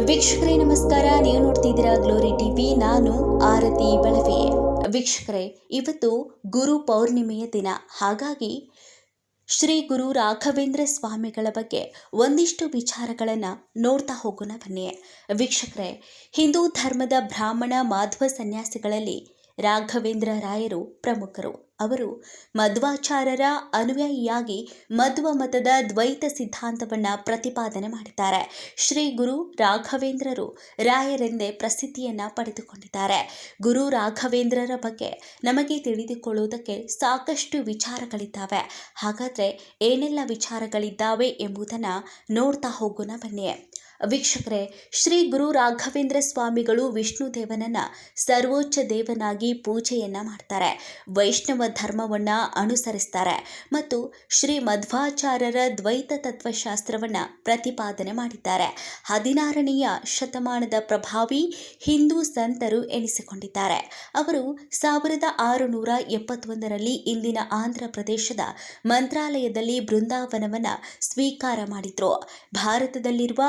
ವೀಕ್ಷಕರೇ, ನಮಸ್ಕಾರ. ನೀವು ನೋಡ್ತಿದ್ದೀರಾ ಗ್ಲೋರಿ ಟಿವಿ. ನಾನು ಆರತಿ ಬಳವೆ. ವೀಕ್ಷಕರೇ, ಇವತ್ತು ಗುರು ಪೌರ್ಣಿಮೆಯ ದಿನ. ಹಾಗಾಗಿ ಶ್ರೀ ಗುರು ರಾಘವೇಂದ್ರ ಸ್ವಾಮಿಗಳ ಬಗ್ಗೆ ಒಂದಿಷ್ಟು ವಿಚಾರಗಳನ್ನು ನೋಡ್ತಾ ಹೋಗೋಣ ಬನ್ನಿ. ವೀಕ್ಷಕರೇ, ಹಿಂದೂ ಧರ್ಮದ ಬ್ರಾಹ್ಮಣ ಮಾಧ್ವ ಸನ್ಯಾಸಿಗಳಲ್ಲಿ ರಾಘವೇಂದ್ರ ರಾಯರು ಪ್ರಮುಖರು. ಅವರು ಮಧ್ವಾಚಾರ್ಯರ ಅನುಯಾಯಿಯಾಗಿ ಮಧ್ವ ಮತದ ದ್ವೈತ ಸಿದ್ಧಾಂತವನ್ನು ಪ್ರತಿಪಾದನೆ ಮಾಡಿದ್ದಾರೆ. ಶ್ರೀ ಗುರು ರಾಘವೇಂದ್ರರು ರಾಯರೆಂದೇ ಪ್ರಸಿದ್ಧಿಯನ್ನು ಪಡೆದುಕೊಂಡಿದ್ದಾರೆ. ಗುರು ರಾಘವೇಂದ್ರರ ಬಗ್ಗೆ ನಮಗೆ ತಿಳಿದುಕೊಳ್ಳುವುದಕ್ಕೆ ಸಾಕಷ್ಟು ವಿಚಾರಗಳಿದ್ದಾವೆ. ಹಾಗಾದರೆ ಏನೆಲ್ಲ ವಿಚಾರಗಳಿದ್ದಾವೆ ಎಂಬುದನ್ನು ನೋಡ್ತಾ ಹೋಗೋಣ ಬನ್ನಿ. ವೀಕ್ಷಕರೇ, ಶ್ರೀ ಗುರು ರಾಘವೇಂದ್ರ ಸ್ವಾಮಿಗಳು ವಿಷ್ಣು ದೇವನನ್ನ ಸರ್ವೋಚ್ಚ ದೇವನಾಗಿ ಪೂಜೆಯನ್ನ ಮಾಡ್ತಾರೆ. ವೈಷ್ಣವ ಧರ್ಮವನ್ನ ಅನುಸರಿಸ್ತಾರೆ ಮತ್ತು ಶ್ರೀ ಮಧ್ವಾಚಾರ್ಯರ ದ್ವೈತ ತತ್ವಶಾಸ್ತ್ರವನ್ನು ಪ್ರತಿಪಾದನೆ ಮಾಡಿದ್ದಾರೆ. ಹದಿನಾರನೆಯ ಶತಮಾನದ ಪ್ರಭಾವಿ ಹಿಂದೂ ಸಂತರು ಎನಿಸಿಕೊಂಡಿದ್ದಾರೆ. ಅವರು ಸಾವಿರದ ಆರುನೂರ ಎಪ್ಪತ್ತೊಂದರಲ್ಲಿ ಇಂದಿನ ಆಂಧ್ರ ಪ್ರದೇಶದ ಮಂತ್ರಾಲಯದಲ್ಲಿ ಬೃಂದಾವನವನ್ನು ಸ್ವೀಕಾರ ಮಾಡಿದ್ರು. ಭಾರತದಲ್ಲಿರುವ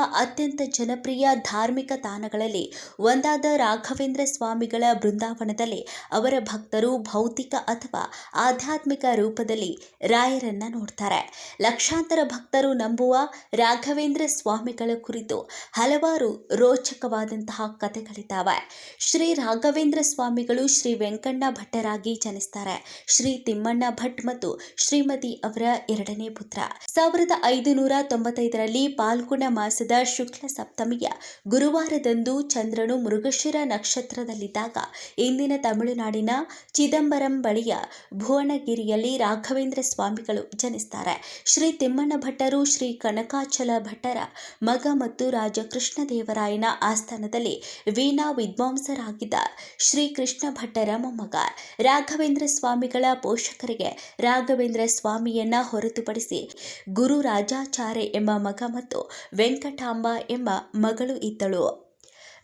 ಜನಪ್ರಿಯ ಧಾರ್ಮಿಕ ತಾಣಗಳಲ್ಲಿ ಒಂದಾದ ರಾಘವೇಂದ್ರ ಸ್ವಾಮಿಗಳ ಬೃಂದಾವನದಲ್ಲಿ ಅವರ ಭಕ್ತರು ಭೌತಿಕ ಅಥವಾ ಆಧ್ಯಾತ್ಮಿಕ ರೂಪದಲ್ಲಿ ರಾಯರನ್ನ ನೋಡ್ತಾರೆ. ಲಕ್ಷಾಂತರ ಭಕ್ತರು ನಂಬುವ ರಾಘವೇಂದ್ರ ಸ್ವಾಮಿಗಳ ಕುರಿತು ಹಲವಾರು ರೋಚಕವಾದಂತಹ ಕಥೆಗಳಿದ್ದಾವೆ. ಶ್ರೀ ರಾಘವೇಂದ್ರ ಸ್ವಾಮಿಗಳು ಶ್ರೀ ವೆಂಕಣ್ಣ ಭಟ್ಟರಾಗಿ ಜನಿಸ್ತಾರೆ. ಶ್ರೀ ತಿಮ್ಮಣ್ಣ ಭಟ್ ಮತ್ತು ಶ್ರೀಮತಿ ಅವರ ಎರಡನೇ ಪುತ್ರ. ಸಾವಿರದ ಐದುನೂರ ತೊಂಬತ್ತೈದರಲ್ಲಿ ಪಾಲ್ಗುಣ ಮಾಸದ ಶುಕ್ಲ ಸಪ್ತಮಿಯ ಗುರುವಾರದಂದು ಚಂದ್ರನು ಮೃಗಶಿರ ನಕ್ಷತ್ರದಲ್ಲಿದ್ದಾಗ ಇಂದಿನ ತಮಿಳುನಾಡಿನ ಚಿದಂಬರಂ ಬಳಿಯ ಭುವನಗಿರಿಯಲ್ಲಿ ರಾಘವೇಂದ್ರ ಸ್ವಾಮಿಗಳು ಜನಿಸ್ತಾರೆ. ಶ್ರೀ ತಿಮ್ಮಣ್ಣ ಭಟ್ಟರು ಶ್ರೀ ಕನಕಾಚಲ ಭಟ್ಟರ ಮಗ ಮತ್ತು ರಾಜ ಕೃಷ್ಣದೇವರಾಯನ ಆಸ್ಥಾನದಲ್ಲಿ ವೀಣಾ ವಿದ್ವಾಂಸರಾಗಿದ್ದ ಶ್ರೀ ಕೃಷ್ಣ ಭಟ್ಟರ ಮೊಮ್ಮಗ. ರಾಘವೇಂದ್ರ ಸ್ವಾಮಿಗಳ ಪೋಷಕರಿಗೆ ರಾಘವೇಂದ್ರ ಸ್ವಾಮಿಯನ್ನ ಹೊರತುಪಡಿಸಿ ಗುರು ರಾಜಾಚಾರ್ಯ ಎಂಬ ಮಗ ಮತ್ತು ವೆಂಕಟಾಂಬ ಎಂಬ ಮಗಳು ಇದ್ದಳು.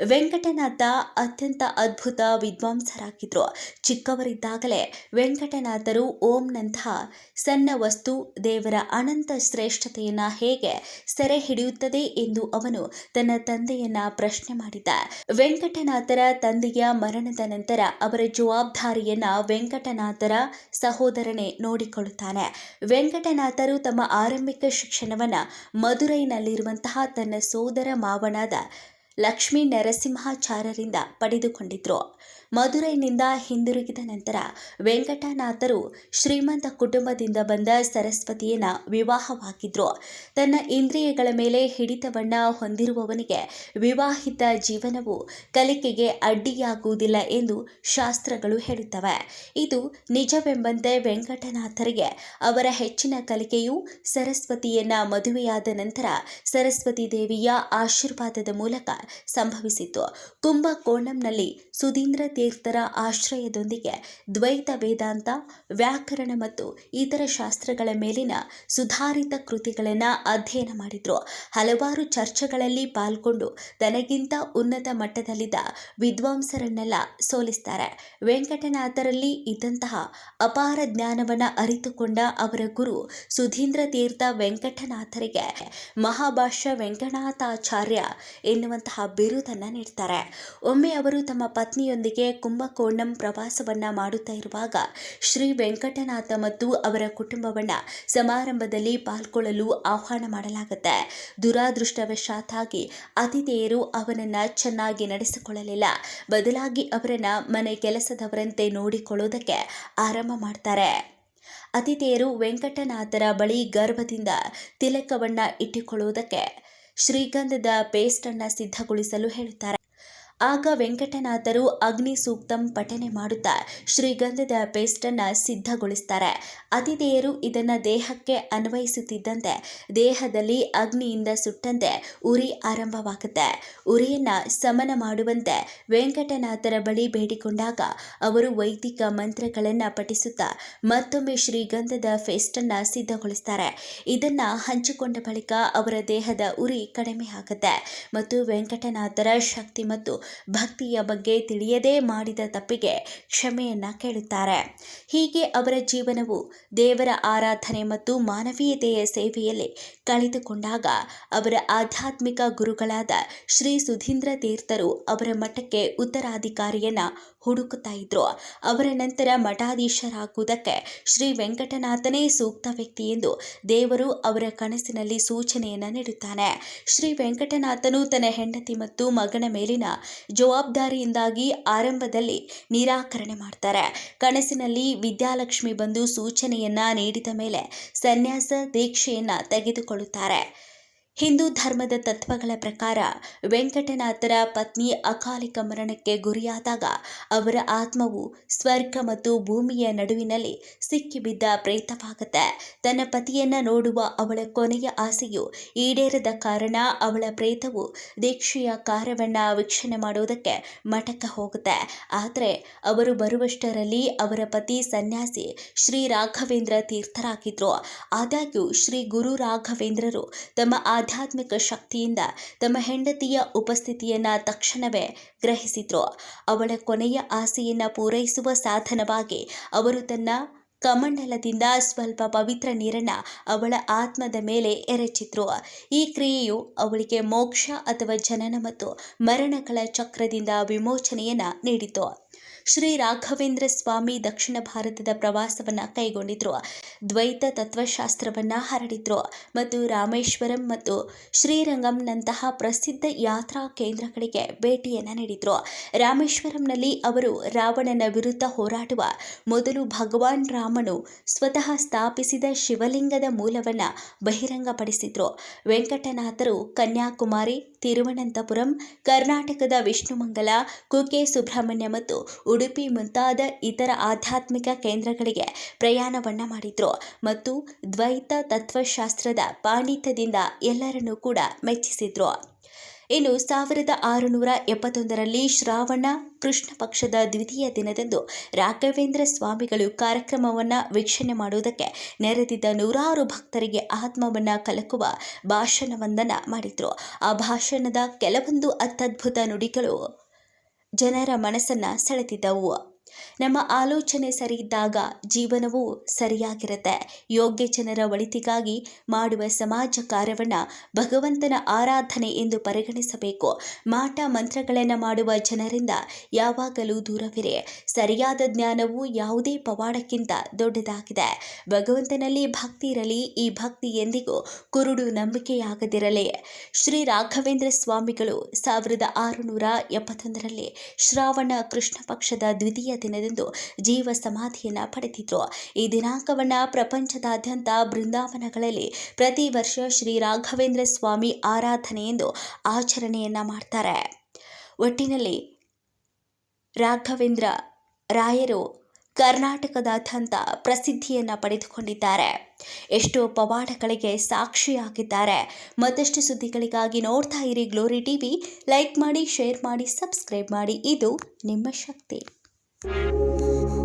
ವೆಂಕಟನಾಥ ಅತ್ಯಂತ ಅದ್ಭುತ ವಿದ್ವಾಂಸರಾಗಿದ್ದರು ಚಿಕ್ಕವರಿದ್ದಾಗಲೇ ವೆಂಕಟನಾಥರು ಓಂನಂತಹ ಸಣ್ಣ ವಸ್ತು ದೇವರ ಅನಂತ ಶ್ರೇಷ್ಠತೆಯನ್ನು ಹೇಗೆ ಸೆರೆ ಹಿಡಿಯುತ್ತದೆ ಎಂದು ಅವನು ತನ್ನ ತಂದೆಯನ್ನ ಪ್ರಶ್ನೆ ಮಾಡಿದ್ದ ವೆಂಕಟನಾಥರ ತಂದೆಯ ಮರಣದ ನಂತರ ಅವರ ಜವಾಬ್ದಾರಿಯನ್ನ ವೆಂಕಟನಾಥರ ಸಹೋದರನೇ ನೋಡಿಕೊಳ್ಳುತ್ತಾನೆ. ವೆಂಕಟನಾಥರು ತಮ್ಮ ಆರಂಭಿಕ ಶಿಕ್ಷಣವನ್ನ ಮಧುರೈನಲ್ಲಿರುವಂತಹ ತನ್ನ ಸೋದರ ಮಾವನಾದ ಲಕ್ಷ್ಮೀ ನರಸಿಂಹಾಚಾರ್ಯರಿಂದ ಪಡೆದುಕೊಂಡಿದ್ರು. ಮಧುರೈನಿಂದ ಹಿಂದಿರುಗಿದ ನಂತರ ವೆಂಕಟನಾಥರು ಶ್ರೀಮಂತ ಕುಟುಂಬದಿಂದ ಬಂದ ಸರಸ್ವತಿಯನ್ನ ವಿವಾಹವಾಗಿದ್ರು. ತನ್ನ ಇಂದ್ರಿಯಗಳ ಮೇಲೆ ಹಿಡಿತವನ್ನ ಹೊಂದಿರುವವನಿಗೆ ವಿವಾಹಿತ ಜೀವನವು ಕಲಿಕೆಗೆ ಅಡ್ಡಿಯಾಗುವುದಿಲ್ಲ ಎಂದು ಶಾಸ್ತ್ರಗಳು ಹೇಳುತ್ತವೆ. ಇದು ನಿಜವೆಂಬಂತೆ ವೆಂಕಟನಾಥರಿಗೆ ಅವರ ಹೆಚ್ಚಿನ ಕಲಿಕೆಯು ಸರಸ್ವತಿಯನ್ನ ಮದುವೆಯಾದ ನಂತರ ಸರಸ್ವತಿ ದೇವಿಯ ಆಶೀರ್ವಾದದ ಮೂಲಕ ಸಂಭವಿಸಿತು ಕುಂಭಕೋಣಂನಲ್ಲಿ ಸುಧೀಂದ್ರ ತೀರ್ಥರ ಆಶ್ರಯದೊಂದಿಗೆ ದ್ವೈತ ವೇದಾಂತ, ವ್ಯಾಕರಣ ಮತ್ತು ಇತರ ಶಾಸ್ತ್ರಗಳ ಮೇಲಿನ ಸುಧಾರಿತ ಕೃತಿಗಳನ್ನು ಅಧ್ಯಯನ ಮಾಡಿದರು. ಹಲವಾರು ಚರ್ಚೆಗಳಲ್ಲಿ ಪಾಲ್ಗೊಂಡು ತನಗಿಂತ ಉನ್ನತ ಮಟ್ಟದಲ್ಲಿದ್ದ ವಿದ್ವಾಂಸರನ್ನೆಲ್ಲ ಸೋಲಿಸ್ತಾರೆ. ವೆಂಕಟನಾಥರಲ್ಲಿ ಇದ್ದಂತಹ ಅಪಾರ ಜ್ಞಾನವನ್ನು ಅರಿತುಕೊಂಡ ಅವರ ಗುರು ಸುಧೀಂದ್ರ ತೀರ್ಥ ವೆಂಕಟನಾಥರಿಗೆ ಮಹಾಭಾಷ್ಯ ವೆಂಕಟನಾಥಾಚಾರ್ಯ ಎನ್ನುವಂತಹ ಬಿರುದನ್ನು ನೀಡ್ತಾರೆ. ಒಮ್ಮೆ ಅವರು ತಮ್ಮ ಪತ್ನಿಯೊಂದಿಗೆ ಕುಂಭಕೋಣಂ ಪ್ರವಾಸವನ್ನ ಮಾಡುತ್ತಾ ಇರುವಾಗ ಶ್ರೀ ವೆಂಕಟನಾಥ ಮತ್ತು ಅವರ ಕುಟುಂಬವನ್ನ ಸಮಾರಂಭದಲ್ಲಿ ಪಾಲ್ಗೊಳ್ಳಲು ಆಹ್ವಾನ ಮಾಡಲಾಗುತ್ತೆ. ದುರಾದೃಷ್ಟವಶಾತಾಗಿ ಅತಿಥೇಯರು ಅವನನ್ನ ಚೆನ್ನಾಗಿ ನಡೆಸಿಕೊಳ್ಳಲಿಲ್ಲ. ಬದಲಾಗಿ ಅವರನ್ನ ಮನೆ ಕೆಲಸದವರಂತೆ ನೋಡಿಕೊಳ್ಳೋದಕ್ಕೆ ಆರಂಭ ಮಾಡ್ತಾರೆ. ಅತಿಥೇಯರು ವೆಂಕಟನಾಥರ ಬಳಿ ಗರ್ಭದಿಂದ ತಿಲಕವನ್ನ ಇಟ್ಟುಕೊಳ್ಳುವುದಕ್ಕೆ ಶ್ರೀಗಂಧದ ಪೇಸ್ಟನ್ನು ಸಿದ್ಧಗೊಳಿಸಲು ಹೇಳುತ್ತಾರೆ. ಆಗ ವೆಂಕಟನಾಥರು ಅಗ್ನಿ ಸೂಕ್ತಂ ಪಠನೆ ಮಾಡುತ್ತಾ ಶ್ರೀಗಂಧದ ಪೇಸ್ಟನ್ನು ಸಿದ್ಧಗೊಳಿಸ್ತಾರೆ. ಅತಿಥೇಯರು ಇದನ್ನು ದೇಹಕ್ಕೆ ಅನ್ವಯಿಸುತ್ತಿದ್ದಂತೆ, ದೇಹದಲ್ಲಿ ಅಗ್ನಿಯಿಂದ ಸುಟ್ಟಂತೆ ಉರಿ ಆರಂಭವಾಗುತ್ತೆ. ಉರಿಯನ್ನು ಸಮನ ಮಾಡುವಂತೆ ವೆಂಕಟನಾಥರ ಬಳಿ ಬೇಡಿಕೊಂಡಾಗ ಅವರು ವೈದಿಕ ಮಂತ್ರಗಳನ್ನು ಪಠಿಸುತ್ತಾ ಮತ್ತೊಮ್ಮೆ ಶ್ರೀಗಂಧದ ಫೇಸ್ಟನ್ನು ಸಿದ್ಧಗೊಳಿಸ್ತಾರೆ. ಇದನ್ನು ಹಂಚಿಕೊಂಡ ಬಳಿಕ ಅವರ ದೇಹದ ಉರಿ ಕಡಿಮೆ ಆಗುತ್ತೆ ಮತ್ತು ವೆಂಕಟನಾಥರ ಶಕ್ತಿ ಮತ್ತು ಭಕ್ತಿಯ ಬಗ್ಗೆ ತಿಳಿಯದೇ ಮಾಡಿದ ತಪ್ಪಿಗೆ ಕ್ಷಮೆಯನ್ನ ಕೇಳುತ್ತಾರೆ. ಹೀಗೆ ಅವರ ಜೀವನವು ದೇವರ ಆರಾಧನೆ ಮತ್ತು ಮಾನವೀಯತೆಯ ಸೇವೆಯಲ್ಲಿ ಕಳೆದುಕೊಂಡಾಗ ಅವರ ಆಧ್ಯಾತ್ಮಿಕ ಗುರುಗಳಾದ ಶ್ರೀ ಸುಧೀಂದ್ರ ತೀರ್ಥರು ಅವರ ಮಠಕ್ಕೆ ಉತ್ತರಾಧಿಕಾರಿಯನ್ನ ಹುಡುಕುತ್ತಾ ಇದ್ರು. ಅವರ ನಂತರ ಮಠಾಧೀಶರಾಗುವುದಕ್ಕೆ ಶ್ರೀ ವೆಂಕಟನಾಥನೇ ಸೂಕ್ತ ವ್ಯಕ್ತಿ ಎಂದು ದೇವರು ಅವರ ಕನಸಿನಲ್ಲಿ ಸೂಚನೆಯನ್ನು ನೀಡುತ್ತಾನೆ. ಶ್ರೀ ವೆಂಕಟನಾಥನು ತನ್ನ ಹೆಂಡತಿ ಮತ್ತು ಮಗನ ಮೇಲಿನ ಜವಾಬ್ದಾರಿಯಿಂದಾಗಿ ಆರಂಭದಲ್ಲಿ ನಿರಾಕರಣೆ ಮಾಡ್ತಾರೆ. ಕನಸಿನಲ್ಲಿ ವಿದ್ಯಾಲಕ್ಷ್ಮಿ ಬಂದು ಸೂಚನೆಯನ್ನ ನೀಡಿದ ಮೇಲೆ ಸನ್ಯಾಸ ದೀಕ್ಷೆಯನ್ನ ತೆಗೆದುಕೊಳ್ಳುತ್ತಾರೆ. ಹಿಂದೂ ಧರ್ಮದ ತತ್ವಗಳ ಪ್ರಕಾರ ವೆಂಕಟನಾಥರ ಪತ್ನಿ ಅಕಾಲಿಕ ಮರಣಕ್ಕೆ ಗುರಿಯಾದಾಗ ಅವರ ಆತ್ಮವು ಸ್ವರ್ಗ ಮತ್ತು ಭೂಮಿಯ ನಡುವಿನಲ್ಲಿ ಸಿಕ್ಕಿಬಿದ್ದ ಪ್ರೇತವಾಗುತ್ತೆ. ತನ್ನ ಪತಿಯನ್ನ ನೋಡುವ ಅವಳ ಕೊನೆಯ ಆಸೆಯು ಈಡೇರದ ಕಾರಣ ಅವಳ ಪ್ರೇತವು ದೀಕ್ಷೆಯ ಕಾರ್ಯವನ್ನ ವೀಕ್ಷಣೆ ಮಾಡೋದಕ್ಕೆ ಮಠಕ್ಕೆ ಹೋಗುತ್ತೆ. ಆದರೆ ಅವರು ಬರುವಷ್ಟರಲ್ಲಿ ಅವರ ಪತಿ ಸನ್ಯಾಸಿ ಶ್ರೀ ರಾಘವೇಂದ್ರ ತೀರ್ಥರಾಗಿದ್ರು. ಆದಾಗ್ಯೂ ಶ್ರೀ ಗುರು ರಾಘವೇಂದ್ರರು ತಮ್ಮ ಆಧ್ಯಾತ್ಮಿಕ ಶಕ್ತಿಯಿಂದ ತಮ್ಮ ಹೆಂಡತಿಯ ಉಪಸ್ಥಿತಿಯನ್ನು ತಕ್ಷಣವೇ ಗ್ರಹಿಸಿದ್ರು. ಅವಳ ಕೊನೆಯ ಆಸೆಯನ್ನು ಪೂರೈಸುವ ಸಾಧನವಾಗಿ ಅವರು ತನ್ನ ಕಮಂಡಲದಿಂದ ಸ್ವಲ್ಪ ಪವಿತ್ರ ನೀರನ್ನ ಅವಳ ಆತ್ಮದ ಮೇಲೆ ಎರಚಿದ್ರು. ಈ ಕ್ರಿಯೆಯು ಅವಳಿಗೆ ಮೋಕ್ಷ ಅಥವಾ ಜನನ ಮತ್ತು ಮರಣಗಳ ಚಕ್ರದಿಂದ ವಿಮೋಚನೆಯನ್ನು ನೀಡಿತು. ಶ್ರೀ ರಾಘವೇಂದ್ರ ಸ್ವಾಮಿ ದಕ್ಷಿಣ ಭಾರತದ ಪ್ರವಾಸವನ್ನ ಕೈಗೊಂಡಿದ್ರು. ದ್ವೈತ ತತ್ವಶಾಸ್ತ್ರವನ್ನ ಹರಡಿದ್ರು. ಮತ್ತು ರಾಮೇಶ್ವರಂ ಮತ್ತು ಶ್ರೀರಂಗಂನಂತಹ ಪ್ರಸಿದ್ಧ ಯಾತ್ರಾ ಕೇಂದ್ರಗಳಿಗೆ ಭೇಟಿಯನ್ನ ನೀಡಿದ್ರು. ರಾಮೇಶ್ವರಂನಲ್ಲಿ ಅವರು ರಾವಣನ ವಿರುದ್ಧ ಹೋರಾಡುವ ಮೊದಲು ಭಗವಾನ್ ರಾಮನು ಸ್ವತಃ ಸ್ಥಾಪಿಸಿದ ಶಿವಲಿಂಗದ ಮೂಲವನ್ನ ಬಹಿರಂಗಪಡಿಸಿದ್ರು. ವೆಂಕಟನಾಥರು, ಕನ್ಯಾಕುಮಾರಿ ತಿರುವನಂತಪುರಂ, ಕರ್ನಾಟಕದ ವಿಷ್ಣುಮಂಗಲ, ಕುಕ್ಕೆ ಸುಬ್ರಹ್ಮಣ್ಯ ಮತ್ತು ಉಡುಪಿ ಮುಂತಾದ ಇತರ ಆಧ್ಯಾತ್ಮಿಕ ಕೇಂದ್ರಗಳಿಗೆ ಪ್ರಯಾಣವನ್ನ ಮಾಡಿದ್ರು. ಮತ್ತು ದ್ವೈತ ತತ್ವಶಾಸ್ತ್ರದ ಪಾಂಡಿತ್ಯದಿಂದ ಎಲ್ಲರನ್ನೂ ಕೂಡ ಮೆಚ್ಚಿಸಿದ್ರು. ಇನ್ನು ಸಾವಿರದ ಆರುನೂರ ಎಪ್ಪತ್ತೊಂದರಲ್ಲಿ ಶ್ರಾವಣ ಕೃಷ್ಣ ಪಕ್ಷದ ದ್ವಿತೀಯ ದಿನದಂದು ರಾಘವೇಂದ್ರ ಸ್ವಾಮಿಗಳು ಕಾರ್ಯಕ್ರಮವನ್ನು ವೀಕ್ಷಣೆ ಮಾಡುವುದಕ್ಕೆ ನೆರೆದಿದ್ದ ನೂರಾರು ಭಕ್ತರಿಗೆ ಆತ್ಮವನ್ನು ಕಲಕುವ ಭಾಷಣವೊಂದನ್ನು ಮಾಡಿದರು. ಆ ಭಾಷಣದ ಕೆಲವೊಂದು ಅತ್ಯದ್ಭುತ ನುಡಿಗಳು ಜನರ ಮನಸ್ಸನ್ನು ಸೆಳೆದಿದ್ದವು. ನಮ್ಮ ಆಲೋಚನೆ ಸರಿ ಇದ್ದಾಗ ಜೀವನವೂ ಸರಿಯಾಗಿರುತ್ತೆ. ಯೋಗ್ಯ ಜನರ ಒಳಿತಿಗಾಗಿ ಮಾಡುವ ಸಮಾಜ ಕಾರ್ಯವನ್ನ ಭಗವಂತನ ಆರಾಧನೆ ಎಂದು ಪರಿಗಣಿಸಬೇಕು. ಮಾಟ ಮಂತ್ರಗಳನ್ನು ಮಾಡುವ ಜನರಿಂದ ಯಾವಾಗಲೂ ದೂರವಿರೆ. ಸರಿಯಾದ ಜ್ಞಾನವು ಯಾವುದೇ ಪವಾಡಕ್ಕಿಂತ ದೊಡ್ಡದಾಗಿದೆ. ಭಗವಂತನಲ್ಲಿ ಭಕ್ತಿ ಇರಲಿ, ಈ ಭಕ್ತಿ ಎಂದಿಗೂ ಕುರುಡು ನಂಬಿಕೆಯಾಗದಿರಲಿ. ಶ್ರೀ ರಾಘವೇಂದ್ರ ಸ್ವಾಮಿಗಳು ಸಾವಿರದ ಆರುನೂರ ಎಪ್ಪತ್ತೊಂದರಲ್ಲಿ ಶ್ರಾವಣ ಕೃಷ್ಣ ಪಕ್ಷದ ದ್ವಿತೀಯ ದಿನದಂದು ಜೀವ ಸಮಾಧಿಯನ್ನು ಪಡೆದಿದ್ರು. ಈ ದಿನಾಂಕವನ್ನು ಪ್ರಪಂಚದಾದ್ಯಂತ ಬೃಂದಾವನಗಳಲ್ಲಿ ಪ್ರತಿ ವರ್ಷ ಶ್ರೀ ರಾಘವೇಂದ್ರ ಸ್ವಾಮಿ ಆರಾಧನೆ ಎಂದು ಆಚರಣೆಯನ್ನ ಮಾಡ್ತಾರೆ. ಒಟ್ಟಿನಲ್ಲಿ ರಾಘವೇಂದ್ರ ರಾಯರು ಕರ್ನಾಟಕದಾದ್ಯಂತ ಪ್ರಸಿದ್ಧಿಯನ್ನು ಪಡೆದುಕೊಂಡಿದ್ದಾರೆ. ಎಷ್ಟೋ ಪವಾಡಗಳಿಗೆ ಸಾಕ್ಷಿಯಾಗಿದ್ದಾರೆ. ಮತ್ತಷ್ಟು ಸುದ್ದಿಗಳಿಗಾಗಿ ನೋಡ್ತಾ ಇರಿ ಗ್ಲೋರಿ ಟಿವಿ ಲೈಕ್ ಮಾಡಿ ಶೇರ್ ಮಾಡಿ ಸಬ್ಸ್ಕ್ರೈಬ್ ಮಾಡಿ. ಇದು ನಿಮ್ಮ ಶಕ್ತಿ. Thank you.